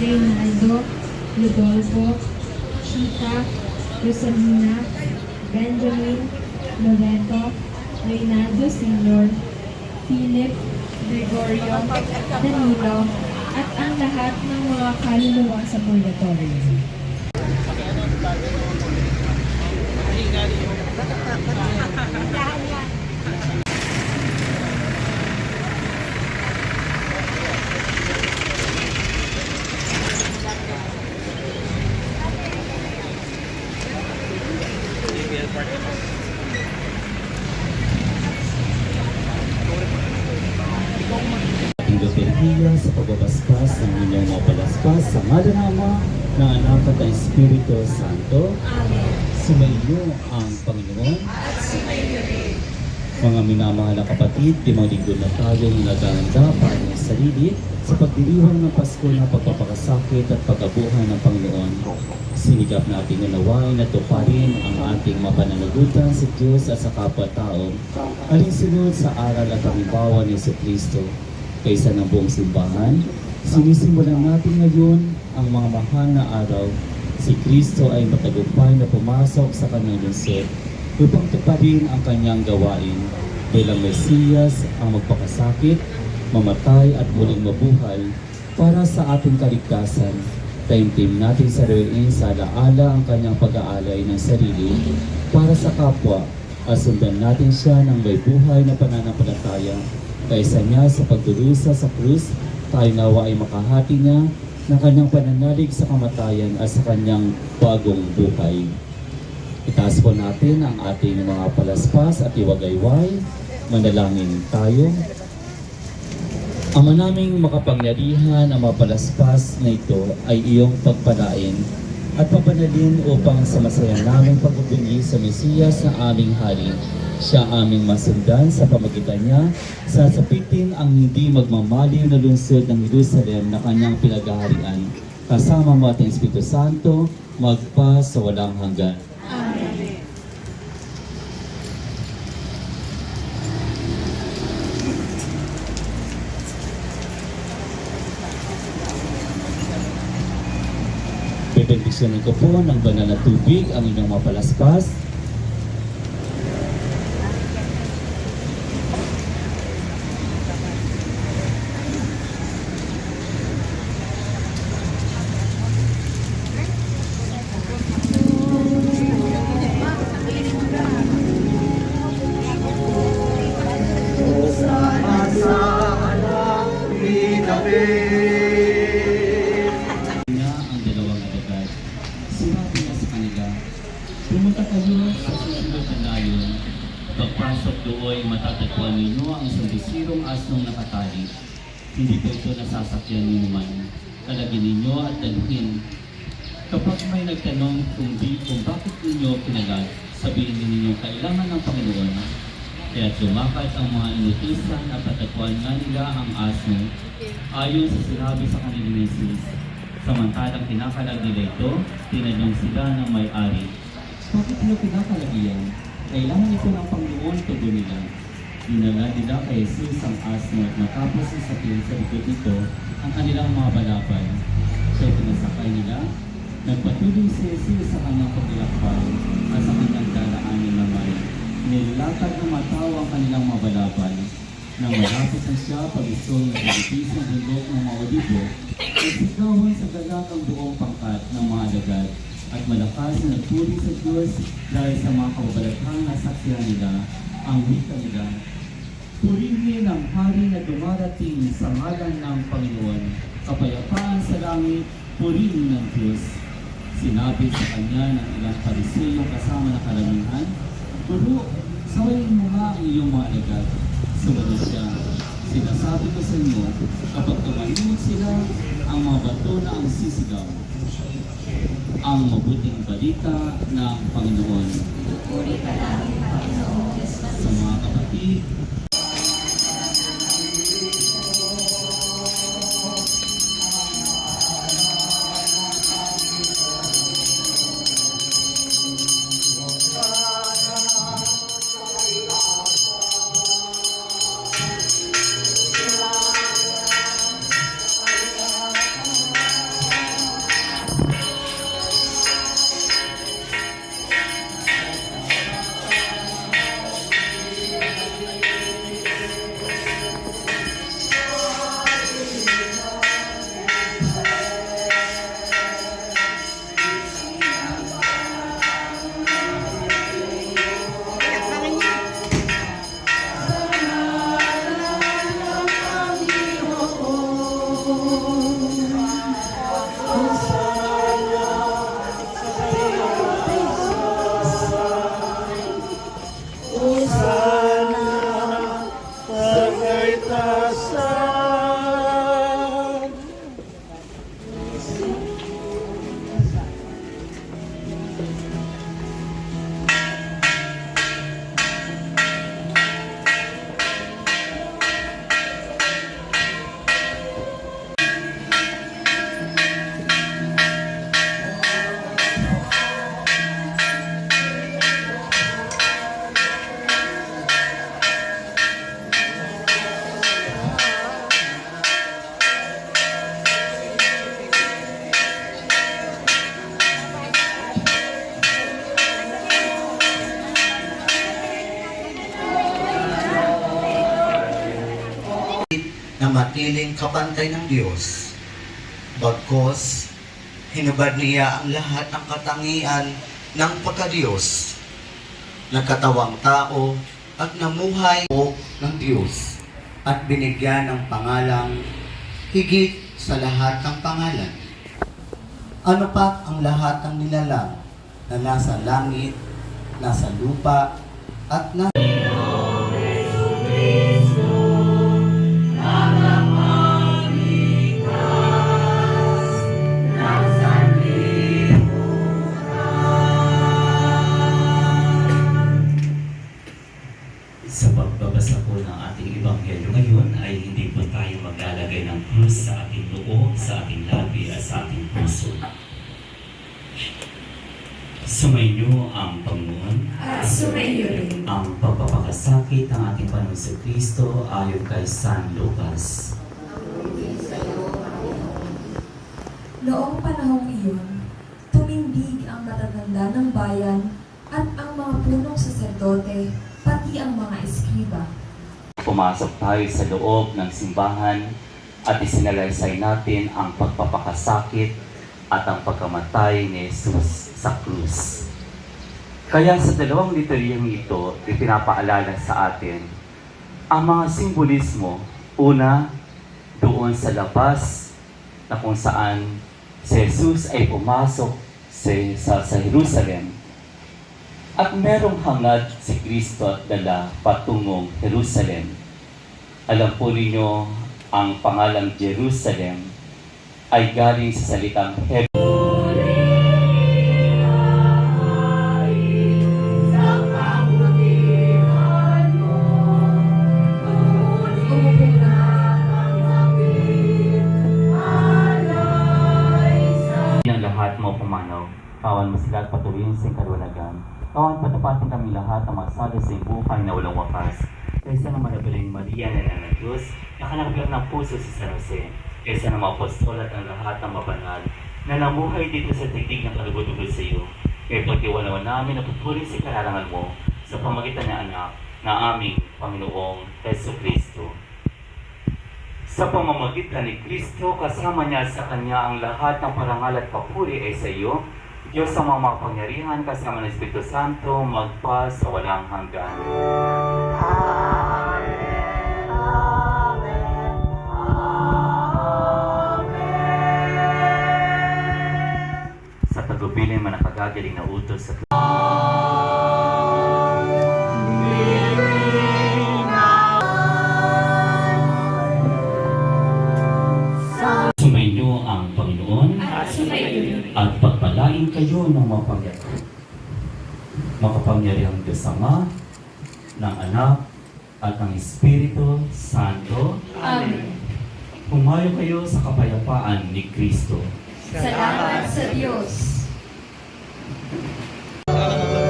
Reynaldo, Rodolfo, Chita, Rosalina, Benjamin, Loreto, Reynaldo Sr., Philip, Gregorio, Danilo, at ang lahat ng mga kaluluwa sa purgatorio. Liturhiya sa pagbabaskas ng inyong mga balaskas sa ngala ng Ama, ng Anak at ng Espiritu Santo. Sumainyo ang Panginoon. Mga minamahal na kapatid, limang linggo na tayong naganda para sa sarili sa pagdiriwang ng Pasko ng pagpapakasakit at pagkabuhay ng Panginoon. Sinigap natin unawain at tuparin ang ating mapananagutan sa Diyos at sa kapwa-tao alinsunod sa aral at halimbawa ni Kristo kaysa ng buong simbahan. Sinisimulan natin ngayon ang mga mahal na araw. Si Kristo ay matagumpay na pumasok sa kanyang lungsod upang tuparin ang kanyang gawain bilang Mesiyas ang magpakasakit, mamatay at muling mabuhay para sa ating kaligtasan. Taimtim natin sa rin sa alaala ang kanyang pag-aalay ng sarili para sa kapwa at sundan natin siya ng may buhay na pananampalataya kaysa niya sa pagdurusa sa krus, tayo nawa ay makahati niya ng kanyang pananalig sa kamatayan at sa kanyang bagong buhay. Itaas po natin ang ating mga palaspas at iwagayway. Manalangin tayo. Ama naming makapangyarihan ang mapalaspas na ito ay iyong pagpalain at papanalin upang sa masaya naming pagbubunyi sa Mesiyas na aming hari. Siya aming masundan sa pamagitan niya, sasapitin ang hindi magmamaliw na lungsod ng Jerusalem na kanyang pinagaharian. Kasama mo ating Espiritu Santo, magpa sa walang hanggan. Bebendisyonin ko po ng banal na tubig ang inyong mapalaspas. Layon. Pagpasok doon, matatagpuan ninyo ang isang bisirong asnong nakatali. Hindi po ito nasasakyan ninyo man. Kalagin ninyo at daluhin. Kapag may nagtanong kung, di, kung bakit ninyo kinagat, sabihin ninyo kailangan ng Panginoon. Kaya lumakad ang mga inutisan at patagpuan nga nila ang asno ayon sa sinabi sa kanilang Jesus. Samantalang kinakalag nila ito, tinanong sila ng may-ari. Bakit nyo kinakalag iyan? Kailangan ito ng Panginoon tugo nila. Dinala nila kay Jesus ang asno at matapos isakin sa likod nito ang kanilang mga balabal. Siya pinasakay nila. Nagpatuloy si Jesus sa kanyang paglalakbay at sa kanyang daraanin naman. Nilatag ng mataw ang kanilang mga balabal. Nang malapit na siya pag-isol na ng bundok ng mga olibo, isigawan sa galak ang buong pangkat ng mga alagad at malakas na nagpuri sa Diyos dahil sa mga kababalaghang nasaksihan nila ang wika nila. Purihin ang hari na dumarating sa ngalan ng Panginoon. Kapayapaan sa langit, purihin ng Diyos. Sinabi sa kanya ng ilang pariseo kasama ng karamihan, Guru, sawayin mo nga ang iyong mga alagad. Sumunod siya. Sinasabi ko sa inyo, kapag tumalimod sila, ang mga bato na ang sisigaw. Ang mabuting balita ng Panginoon. Sa manatiling kabantay ng Diyos. Bagkos, hinubad niya ang lahat ng katangian ng pagkadiyos. Nagkatawang tao at namuhay po ng Diyos at binigyan ng pangalang higit sa lahat ng pangalan. Ano pa ang lahat ng nilalang na nasa langit, nasa lupa, at nasa Sa pagbabasa po ng ating Ebanghelyo ngayon ay hindi po tayo maglalagay ng krus sa ating noo, sa ating labi at sa ating puso. Sumainyo ang Panginoon At sumayo rin. ang pagpapakasakit ng ating Panginoon sa Kristo ayon kay San Lucas. Noong panahong iyon, tumindig ang matatanda ng bayan at ang mga punong saserdote, pati ang mga eskriba. Pumasok tayo sa loob ng simbahan at isinalaysay natin ang pagpapakasakit at ang pagkamatay ni Jesus sa krus. Kaya sa dalawang literyang ito, ipinapaalala sa atin ang mga simbolismo. Una, doon sa labas na kung saan si Jesus ay pumasok sa, sa, sa Jerusalem at merong hangad si Kristo at dala patungong Jerusalem. Alam po ninyo, ang pangalang Jerusalem ay galing sa salitang Hebrew. Kawan patapatin kami lahat ng masada sa buhay na walang wakas. Kaysa ng manabaling Maria na ng Diyos, nakalaglag ng puso si San Jose. Kaysa ng mga apostol at ang lahat ng mabanal na namuhay dito sa tigdig ng kalugod-ugod sa iyo. Kaya pagtiwalawan namin na pupuri sa kararangan mo sa pamagitan ng anak na aming Panginoong Yeso Kristo. Sa pamamagitan ni Kristo, kasama niya sa Kanya ang lahat ng parangal at papuri ay sa iyo. Diyos ang mga makapangyarihan kasama ng Espiritu Santo, magpa sa walang hanggan. Sa tagubilin man nakagagaling na utos sa pagpalain kayo ng mapangyarihan. Makapangyarihang Diyos Ama, ng Anak, at ng Espiritu Santo, Amen. humayo kayo sa kapayapaan ni Kristo. Salamat sa Diyos. Amen.